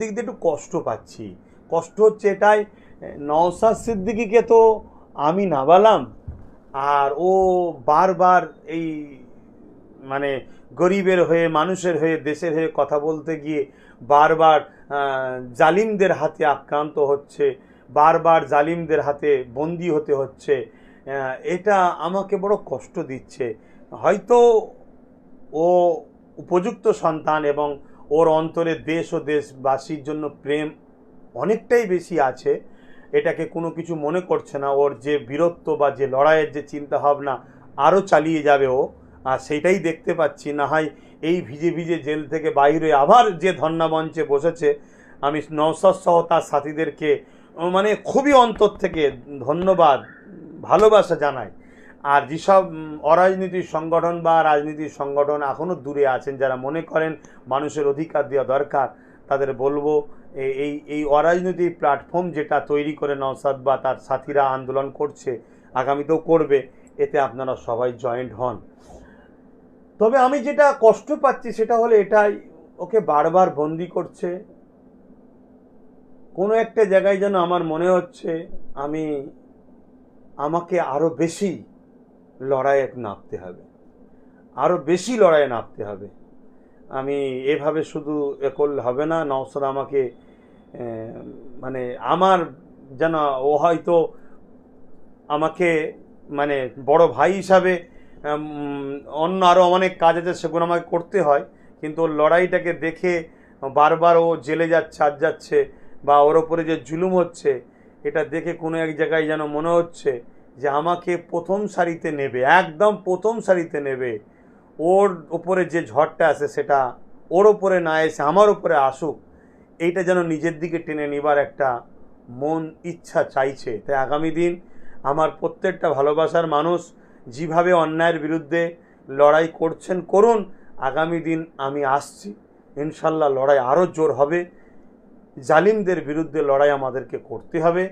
দিক দিয়ে একটু কষ্ট পাচ্ছি। কষ্ট হচ্ছে এটাই নওসাদ সিদ্দিকিকে তো আমি নাবালাম, আর ও বারবার এই মানে গরিবের হয়ে, মানুষের হয়ে, দেশের হয়ে কথা বলতে গিয়ে বারবার জালিমদের হাতে আক্রান্ত হচ্ছে, বারবার জালিমদের হাতে বন্দি হতে হচ্ছে এটা আমাকে বড় কষ্ট দিচ্ছে। হয়তো ও উপযুক্ত সন্তান এবং ওর অন্তরে দেশ ও দেশবাসীর জন্য প্রেম অনেকটাই বেশি আছে। এটাকে কোনো কিছু মনে করছে না। ওর যে বীরত্ব বা যে লড়াইয়ের যে চিন্তা ভাবনা আরও চালিয়ে যাবে ও, আর সেটাই দেখতে পাচ্ছি। না হয় এই ভিজে ভিজে জেল থেকে বাইরে আবার যে ধর্নামঞ্চে বসেছে, আমি নওসাদ সহ তার সাথীদেরকে মানে খুবই অন্তর থেকে ধন্যবাদ, ভালোবাসা জানাই। আর যেসব অরাজনৈতিক সংগঠন বা রাজনীতির সংগঠন এখনও দূরে আছেন, যারা মনে করেন মানুষের অধিকার দেওয়া দরকার, তাদের বলব এই এই অরাজনৈতিক প্ল্যাটফর্ম যেটা তৈরি করে নওসাদ বা তার সাথীরা আন্দোলন করছে, আগামীতেও করবে, এতে আপনারা সবাই জয়েন্ট হন। তবে আমি যেটা কষ্ট পাচ্ছি সেটা হলো এটাই, ওকে বারবার বন্দি করছে। কোনো একটা জায়গায় যেন আমার মনে হচ্ছে, আমি, আমাকে আরও বেশি লড়াইয়ে নামতে হবে। আরও বেশি লড়াইয়ে নামতে হবে। আমি এভাবে শুধু এ করলে হবে না নওসাদ আমাকে মানে আমার যেন ও হয়তো আমাকে মানে বড় ভাই হিসাবে অন্য আরও অনেক কাজ আছে সেগুলো আমাকে করতে হয়। কিন্তু ওর লড়াইটাকে দেখে বারবার ও জেলে যাচ্ছে আজ যাচ্ছে বা ওর ওপরে যে জুলুম হচ্ছে, এটা দেখে কোনো এক জায়গায় যেন মনে হচ্ছে যে আমাকে প্রথম সারিতে নেবে, একদম প্রথম সারিতে নেবে, ওর ওপরে যে ঝড়টা আছে সেটা ওর ওপরে না এসে আমার ওপরে আসুক, এইটা যেন নিজের দিকে টেনে নেবার একটা মন ইচ্ছা চাইছে। তাই আগামী দিন আমার প্রত্যেকটা ভালোবাসার মানুষ যেভাবে অন্যায়ের বিরুদ্ধে লড়াই করছেন, করুন, আগামী দিন আমি আসছি। ইনশাল্লাহ লড়াই আরও জোর হবে। জালিমদের বিরুদ্ধে লড়াই আমাদেরকে করতে হবে।